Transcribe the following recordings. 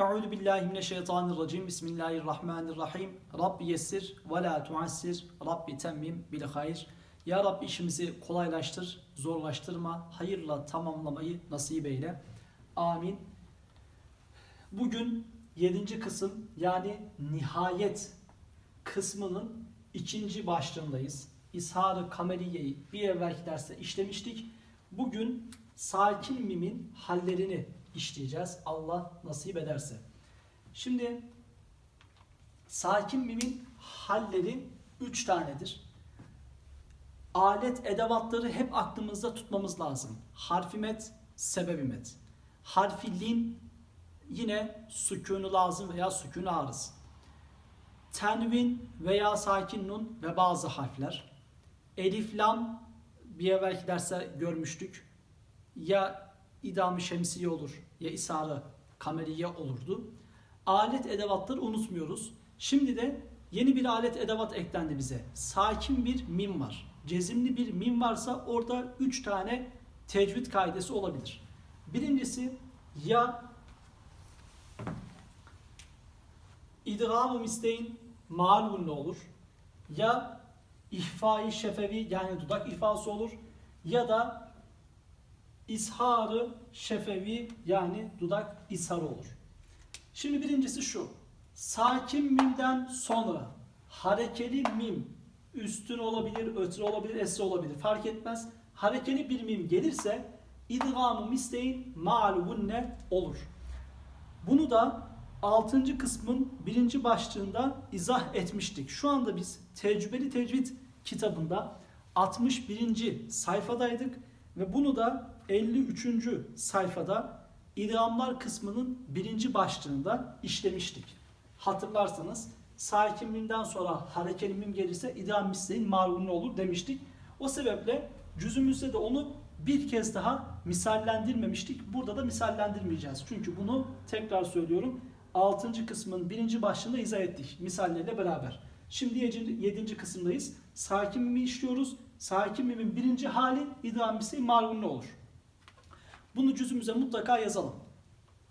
Euzu billahi mineşşeytanirracim. Bismillahirrahmanirrahim. Rabbi yessir ve la tuassir. Rabbi temmim bil hayır. Ya Rabbi işimizi kolaylaştır, zorlaştırma, hayırla tamamlamayı nasip eyle. Amin. Bugün 7. kısım yani nihayet kısmının ikinci başlığındayız. İshar-ı Kameriye'yi bir evvelki derste işlemiştik. Bugün sakin mimin hallerini işleyeceğiz. Allah nasip ederse. Şimdi sakin mimin halleri 3 tanedir. Alet edevatları hep aklımızda tutmamız lazım. Harfi met, sebebi met. Harfi lin yine sükûnu lazım veya sükûnu arız. Tenvin veya sakin nun ve bazı harfler. Elif lam bir evvelki derste görmüştük. Ya idam-ı şemsiye olur ya isarı kameriye olurdu. Alet edevatları unutmuyoruz. Şimdi de yeni bir alet edevat eklendi bize. Sakin bir mim var. Cezimli bir mim varsa orada 3 tane tecvid kaidesi olabilir. Birincisi ya idgam-ı misteyin malunlu olur ya ihfai şefevi yani dudak ifası olur ya da isharı şefevi yani dudak isharı olur. Şimdi birincisi şu. Sakin mimden sonra harekeli mim üstün olabilir, ötürü olabilir, esre olabilir fark etmez. Harekeli bir mim gelirse idgamı misteyin ma'lumunne olur. Bunu da 6. kısmın birinci başlığında izah etmiştik. Şu anda biz tecrübeli tecvid kitabında 61. sayfadaydık ve bunu da 53. sayfada idgamlar kısmının birinci başlığında işlemiştik. Hatırlarsanız sakin sonra harekeli gelirse idam misleyin marunlu olur demiştik. O sebeple cüzümüzde de onu bir kez daha misallendirmemiştik. Burada da misallendirmeyeceğiz. Çünkü bunu tekrar söylüyorum 6. kısmın birinci başlığında izah ettik misallerle beraber. Şimdi 7. kısımdayız. Sakin mimi işliyoruz. Sakin mimin birinci hali idam misleyin marunlu olur. Bunu cüzümüze mutlaka yazalım.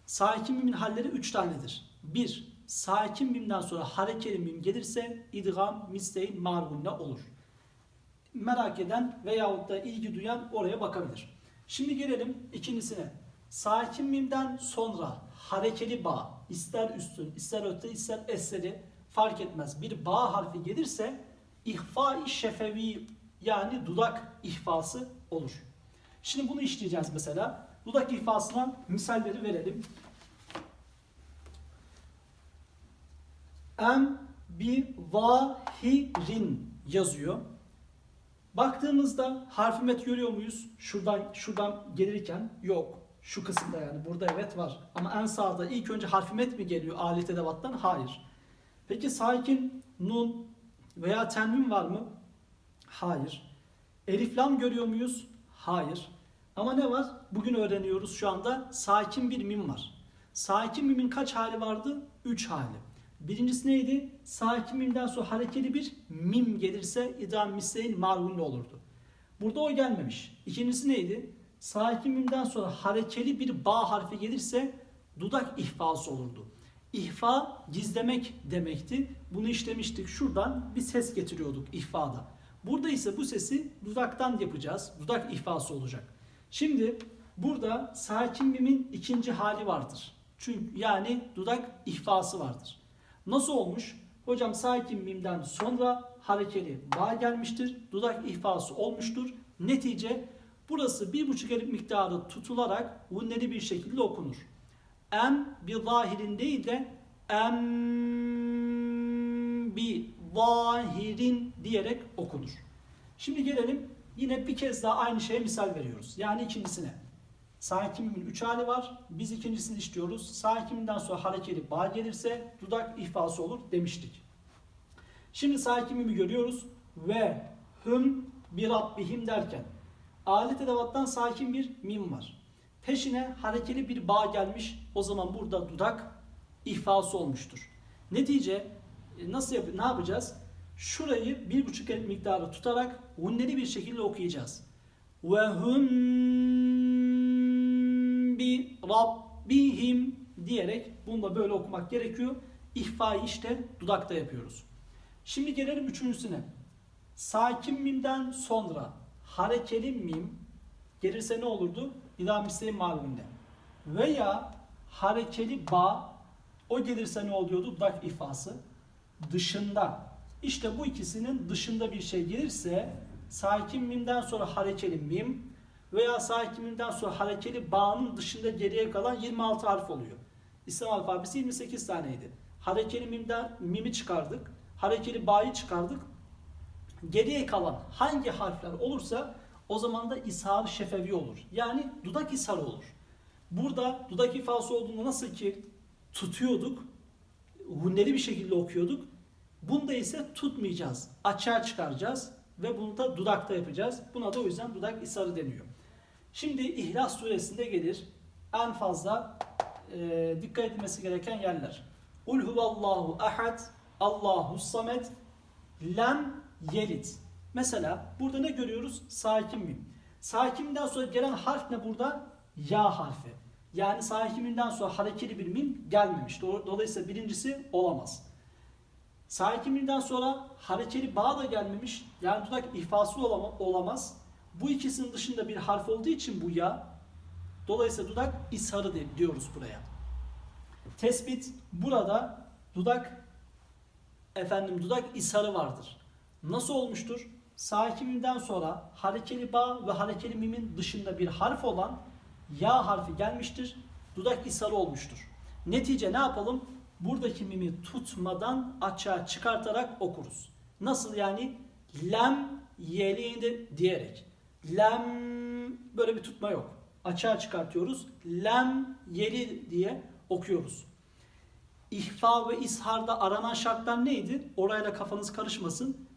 Sakin mimin halleri 3 tanedir. 1. Sakin mimden sonra harekeli mim gelirse idgam misleyin margunne olur. Merak eden veyahut da ilgi duyan oraya bakabilir. Şimdi gelelim ikincisine. Sakin mimden sonra harekeli ba ister üstün ister öte ister eseri fark etmez. Bir ba harfi gelirse ihfa-i şefevi yani dudak ihfası olur. Şimdi bunu işleyeceğiz mesela. Dudak ifasına misalleri verelim. Em bi vahirin yazıyor. Baktığımızda harfi met görüyor muyuz? Şuradan şuradan gelirken yok. Şu kısımda yani burada evet var. Ama en sağda ilk önce harfi met mi geliyor alet edevattan? Hayır. Peki sakin nun veya tenvin var mı? Hayır. Elif lam görüyor muyuz? Hayır. Ama ne var? Bugün öğreniyoruz şu anda. Sakin bir mim var. Sakin mimin kaç hali vardı? 3 hali. Birincisi neydi? Sakin mimden sonra harekeli bir mim gelirse idam misleyin marhunlu olurdu. Burada o gelmemiş. İkincisi neydi? Sakin mimden sonra harekeli bir ba harfi gelirse dudak ihfası olurdu. İhfa gizlemek demekti. Bunu işlemiştik. Şuradan bir ses getiriyorduk ihfada. Burada ise bu sesi dudaktan yapacağız. Dudak ihfası olacak. Şimdi burada sakin mimin ikinci hali vardır. Çünkü yani dudak ihfası vardır. Nasıl olmuş? Hocam sakin mimden sonra harekeli ba gelmiştir. Dudak ihfası olmuştur. Netice burası bir buçuk elif miktarı tutularak unneli bir şekilde okunur. Em bir zahirin değil de em bir zahirin diyerek okunur. Şimdi gelelim yine bir kez daha aynı şeye misal veriyoruz. Yani ikincisine. Sakin mimin 3 hali var. Biz ikincisini işliyoruz. Sakin mimden sonra harekeli ba gelirse dudak ihfası olur demiştik. Şimdi mimi görüyoruz. Ve hüm bir rabbihim derken alet edevattan sakin bir mim var. Peşine harekeli bir ba gelmiş. O zaman burada dudak ihfası olmuştur. Netice nasıl yap ne yapacağız? Şurayı bir buçuk el miktarı tutarak unneli bir şekilde okuyacağız. Ve hum bi rabbihim diyerek bunu da böyle okumak gerekiyor. İhfayı işte dudakta yapıyoruz. Şimdi gelelim üçüncüsüne. Sakin mimden sonra harekeli mim gelirse ne olurdu? İdam isteği malumunda. Veya harekeli ba o gelirse ne oluyordu? Dudak ifası. Dışında. İşte bu ikisinin dışında bir şey gelirse sakin mimden sonra harekeli mim veya sakin mimden sonra harekeli ba'nın dışında geriye kalan 26 harf oluyor. İslam alfabesi 28 taneydi. Harekeli mimden mimi çıkardık. Harekeli ba'yı çıkardık. Geriye kalan hangi harfler olursa o zaman da ishar şefevi olur. Yani dudak isharı olur. Burada dudak ifası olduğunda nasıl ki tutuyorduk, hunneli bir şekilde okuyorduk. Bunda ise tutmayacağız. Açığa çıkaracağız ve bunu da dudakta yapacağız. Buna da o yüzden dudak isharı deniyor. Şimdi İhlas suresinde gelir en fazla e, dikkat edilmesi gereken yerler. Ul huvallahu ahad, Allahu samet, lem yelit. Mesela burada ne görüyoruz? Sakin mim. Sakinimden sonra gelen harf ne burada? Ya harfi. Yani sakiminden sonra harekeli bir mim gelmemiş. Do- Dolayısıyla birincisi olamaz. Sakiminden sonra harekeli bağ da gelmemiş. Yani dudak olama- olamaz. Bu ikisinin dışında bir harf olduğu için bu ya. Dolayısıyla dudak isharı diyoruz buraya. Tespit burada dudak efendim dudak isharı vardır. Nasıl olmuştur? Sakiminden sonra harekeli ba ve harekeli mimin dışında bir harf olan ya harfi gelmiştir. Dudak isharı olmuştur. Netice ne yapalım? Buradaki mimi tutmadan açığa çıkartarak okuruz. Nasıl yani? Lem yeleğinde diyerek. Lem böyle bir tutma yok. Açığa çıkartıyoruz. Lem yeli diye okuyoruz. İhfa ve isharda aranan şartlar neydi? Orayla kafanız karışmasın.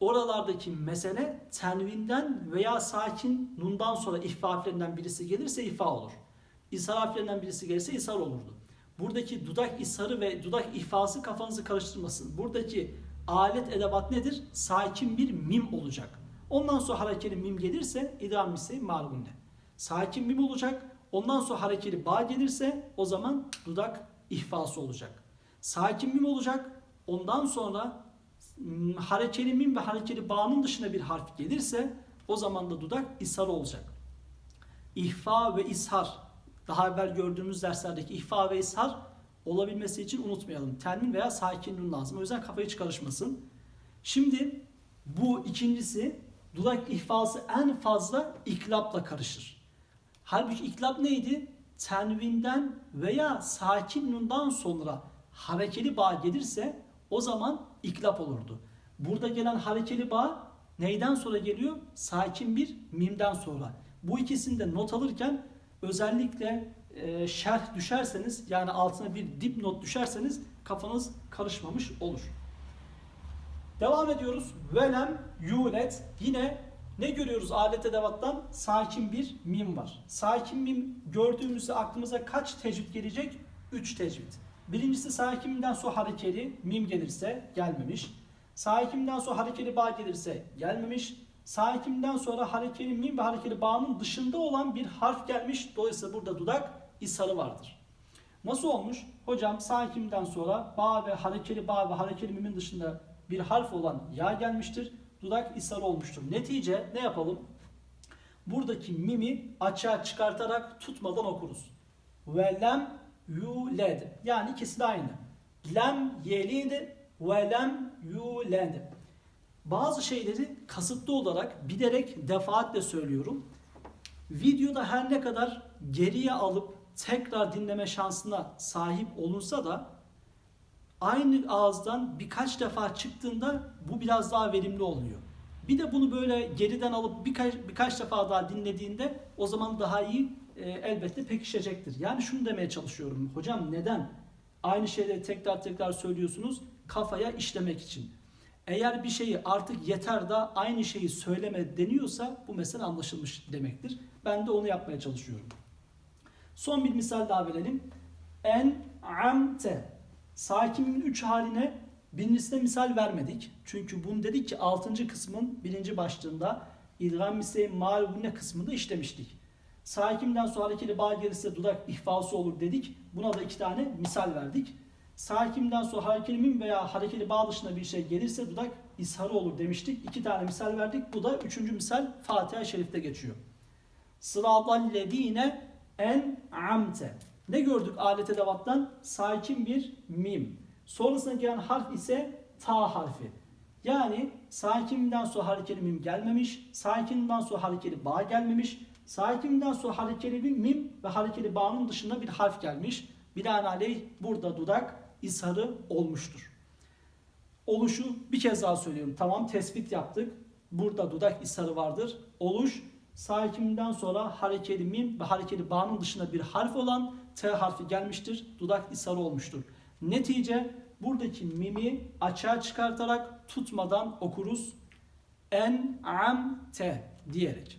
Oralardaki mesele tenvinden veya sakin nundan sonra ihfa harflerinden birisi gelirse ihfa olur. İshar harflerinden birisi gelirse ishar olurdu. Buradaki dudak isharı ve dudak ihfası kafanızı karıştırmasın. Buradaki alet edevat nedir? Sakin bir mim olacak. Ondan sonra harekeli mim gelirse idam misli malumunne. Sakin mim olacak. Ondan sonra harekeli ba gelirse o zaman dudak ihfası olacak. Sakin mim olacak. Ondan sonra m, harekeli mim ve harekeli ba'nın dışında bir harf gelirse o zaman da dudak ishar olacak. İhfa ve ishar daha evvel gördüğümüz derslerdeki ihfa ve ishar olabilmesi için unutmayalım. Tenmin veya sakin lazım. O yüzden kafayı hiç. Şimdi bu ikincisi dudak ihfası en fazla iklapla karışır. Halbuki iklap neydi? Tenvinden veya sakin nundan sonra harekeli bağ gelirse o zaman iklap olurdu. Burada gelen harekeli bağ neyden sonra geliyor? Sakin bir mimden sonra. Bu ikisini de not alırken özellikle e, şerh düşerseniz yani altına bir dipnot düşerseniz kafanız karışmamış olur. Devam ediyoruz. Velem yulet yine ne görüyoruz alet edevattan? Sakin bir mim var. Sakin mim gördüğümüzde aklımıza kaç tecvid gelecek? 3 tecvid. Birincisi sakimden sonra harekeli mim gelirse gelmemiş. Sakimden sonra harekeli ba gelirse gelmemiş. Sakimden sonra harekeli mim ve harekeli ba'nın dışında olan bir harf gelmiş. Dolayısıyla burada dudak isharı vardır. Nasıl olmuş? Hocam sakimden sonra ba ve harekeli ba ve harekeli mimin dışında bir harf olan ya gelmiştir. Dudak isharı olmuştur. Netice ne yapalım? Buradaki mimi açığa çıkartarak tutmadan okuruz. Ve lem yuled. Yani ikisi de aynı. Lem yelid ve lem yuled. Bazı şeyleri kasıtlı olarak bilerek defaatle söylüyorum. Videoda her ne kadar geriye alıp tekrar dinleme şansına sahip olunsa da aynı ağızdan birkaç defa çıktığında bu biraz daha verimli oluyor. Bir de bunu böyle geriden alıp birkaç birkaç defa daha dinlediğinde o zaman daha iyi e, elbette pekişecektir. Yani şunu demeye çalışıyorum. Hocam neden aynı şeyleri tekrar tekrar söylüyorsunuz? Kafaya işlemek için. Eğer bir şeyi artık yeter da aynı şeyi söyleme deniyorsa bu mesele anlaşılmış demektir. Ben de onu yapmaya çalışıyorum. Son bir misal daha verelim. En amte. Sakinin 3 haline birincisine misal vermedik. Çünkü bunu dedik ki 6. kısmın birinci başlığında İdgam misleği mal ne kısmında işlemiştik. Sakimden sonra harekeli ba gelirse dudak ihfası olur dedik. Buna da iki tane misal verdik. Sakimden sonra harekeli mim veya harekeli ba dışında bir şey gelirse dudak isharı olur demiştik. İki tane misal verdik. Bu da üçüncü misal Fatiha-i Şerif'te geçiyor. Sıratallezine en amte. Ne gördük alet edevattan? Sakin bir mim. Sonrasına gelen harf ise ta harfi. Yani sakinden sonra harekeli mim gelmemiş, sakinden sonra harekeli ba gelmemiş, sakinden sonra harekeli bir mim ve harekeli ba'nın dışında bir harf gelmiş. Binaenaleyh burada dudak isharı olmuştur. Oluşu bir kez daha söylüyorum. Tamam tespit yaptık. Burada dudak isharı vardır. Oluş sakinden sonra harekeli mim ve harekeli ba'nın dışında bir harf olan T harfi gelmiştir. Dudak isharı olmuştur. Netice buradaki mimi açığa çıkartarak tutmadan okuruz. En am te diyerek.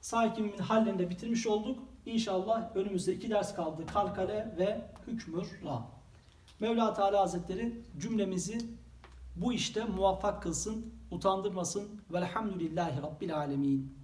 Sakin min halinde bitirmiş olduk. İnşallah önümüzde iki ders kaldı. Kalkale ve hükmür ra. Mevla Teala Hazretleri cümlemizi bu işte muvaffak kılsın, utandırmasın. Velhamdülillahi Rabbil Alemin.